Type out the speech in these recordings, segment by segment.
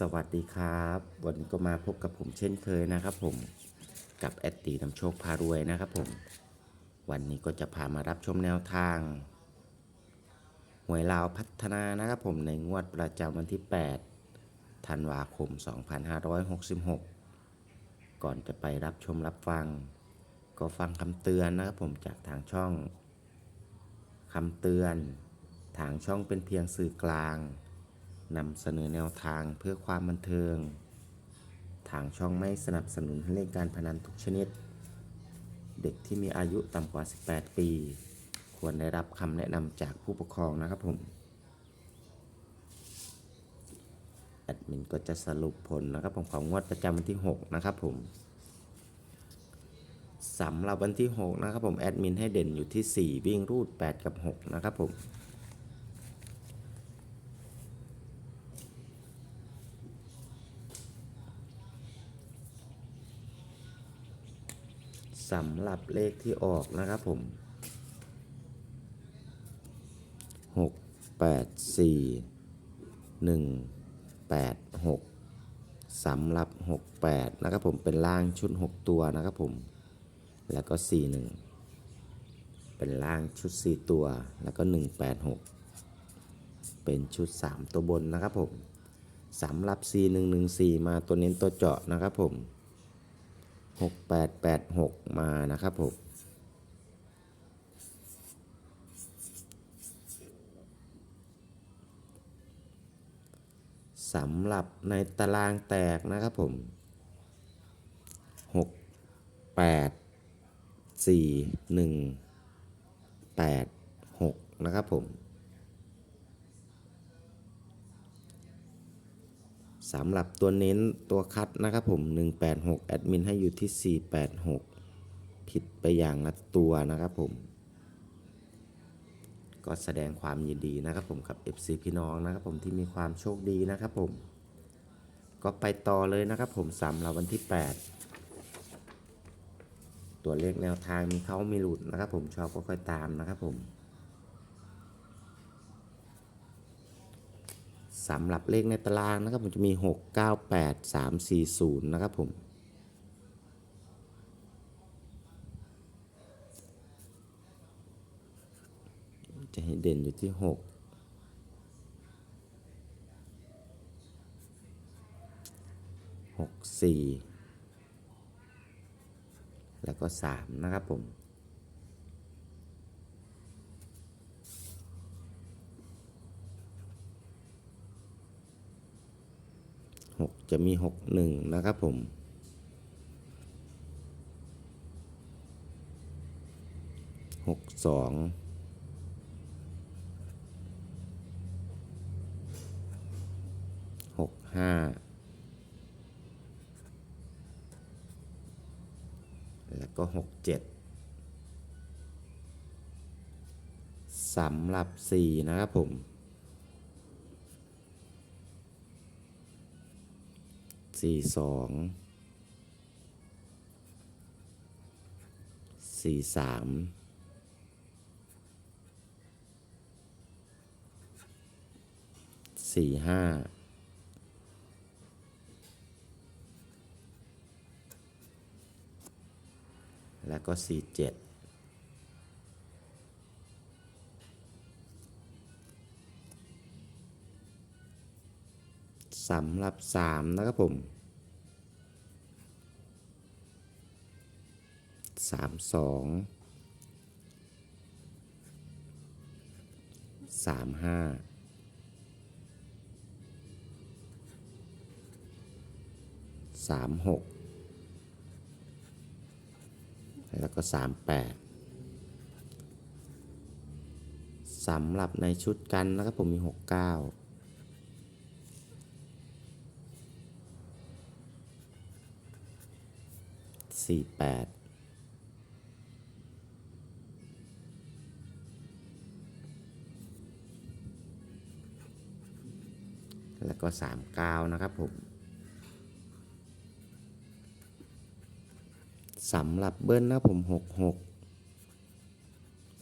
สวัสดีครับ วันนี้ก็มาพบกับผมเช่นเคยนะครับผมกับแอดตีนำโชคพารวยนะครับผม วันนี้ก็จะพามารับชมแนวทางหวยลาวพัฒนานะครับผมในงวดประจำวันที่ 8 ธันวาคม 2566 ก่อนจะไปรับชมรับฟัง ก็ฟังคำเตือนนะครับผมจากทางช่องคำเตือน ทางช่องเป็นเพียงสื่อกลาง นำเสนอแนวทางเพื่อความบันเทิง ทางช่องไม่สนับสนุนให้เล่นการพนันทุกชนิด เด็กที่มีอายุต่ำกว่า 18 ปี ควรได้รับคำแนะนำจากผู้ปกครองนะครับผม แอดมินก็จะสรุปผลนะครับผมของงวดประจำวันที่ 6 นะครับผมสำหรับวันที่ 6 นะครับผม แอดมินให้เด่นอยู่ที่ 4 วิ่งรูด 8 กับ 6 นะครับผม สำหรับเลขที่ออกนะครับผมหกแปดสี่หนึ่งแปดหกสำหรับหกแปดนะครับผมเป็นล่างชุดหกตัวนะครับผม แล้วก็สี่หนึ่งเป็นล่างชุดสี่ตัว แล้วก็หนึ่งแปดหกเป็นชุดสามตัวบนนะครับผมสำหรับสี่หนึ่งหนึ่งสี่มาตัวเน้นตัวเจาะนะครับผม หกแปดแปดหกมานะครับผมสำหรับในตารางแตกนะครับผมหกแปดสี่หนึ่งแปดหกนะครับผม สำหรับตัวเน้นตัวคัดนะครับผม 186 แอดมินให้อยู่ที่ 486 ผิดไปอย่างละตัวนะครับผม ก็แสดงความยินดีนะครับผมกับ FC พี่น้องนะครับผมที่มีความโชคดีนะครับผม ก็ไปต่อเลยนะครับผมสำหรับวันที่ 8 ตัวเลขแนวทางมีเขามีหลุดนะครับผมชอบก็ค่อยตามนะครับผม สำหรับเลขในตารางนะครับผมจะมี 6 9 8 3 4 0 นะครับผมจะให้เด่นอยู่ที่ 6 6 4 แล้วก็ 3 นะครับผม หกจะมีหกหนึ่งนะครับผม หกสองหกห้าแล้วก็หกเจ็ดสำหรับสี่นะครับผม สี่สองสี่สามสี่ห้าแล้วก็สี่เจ็ด สำหรับ 3 นะครับผม 3 2 3 5 3 6 แล้วก็ 3 8สำหรับในชุดกันนะครับผมมี 6 9 สี่แปดแล้วก็สามเก้านะครับผมสำหรับเบิ้ลนะผมหกหก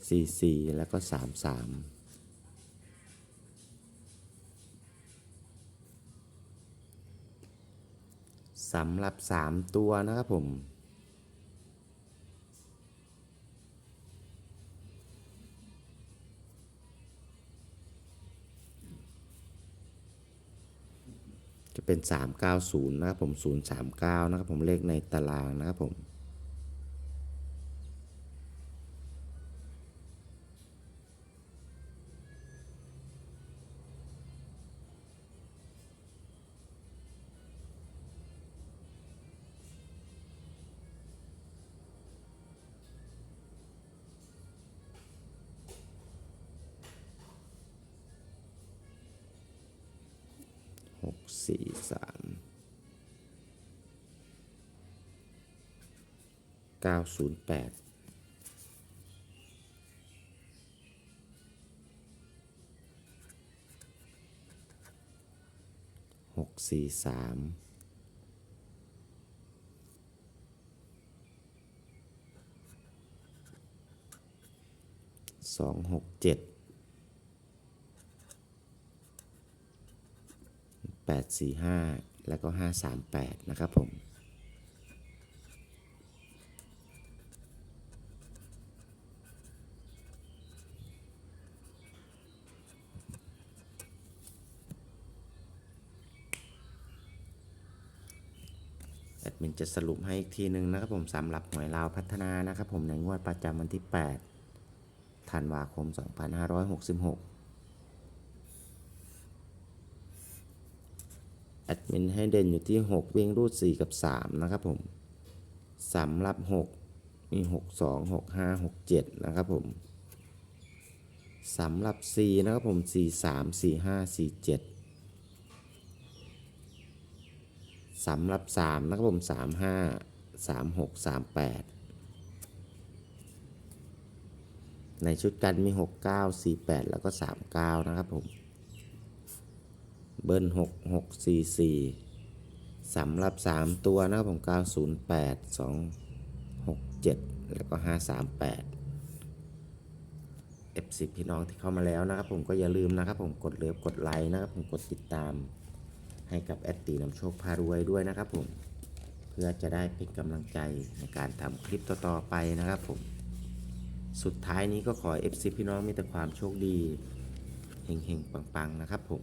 สี่สี่แล้วก็สามสามสำหรับ3ตัวนะครับผม เป็น 390 นะครับผม 039 นะครับผมเลขในตารางนะครับผม หกสี่สามเก้าศูนย์แปดหกสี่สามสองหกเจ็ด 845 แล้วก็ 538 นะครับผม แอดมินจะสรุปให้อีกทีหนึ่งนะครับผมสำหรับหวยลาวพัฒนานะครับผมในงวดประจำวันที่ 8 ธันวาคม 2566 แอดมินให้เด่นอยู่ที่ 6 วิ่งรูด 4 กับ 3 นะครับผมสำหรับ 6 มี 6 2 6 5 6 7 นะครับผมสำหรับ 4 นะครับผม 4 3 4 5 4 7 สำหรับ 3 นะครับผม 3 5 3 6 3 8 ในชุดกันมี 6 9 4 8 แล้วก็ 3 9 นะครับผม เบิ้ลหกหกสี่สี่สำหรับสามตัวนะครับผมเก้าศูนย์แปดสองหกเจ็ดแล้วก็ห้าสามแปด F10 พี่น้องที่เข้ามาแล้วนะครับผมก็อย่าลืมนะครับผมกดเลิฟกดไลค์นะครับผมกดติดตาม ให้กับแอดตีนำโชคพารวยด้วยนะครับผมเพื่อจะได้เป็นกำลังใจในการทำคลิปต่อๆไปนะครับผมสุดท้ายนี้ก็ขอ F10 พี่น้องมีแต่ความโชคดีเฮงๆปังๆนะครับผม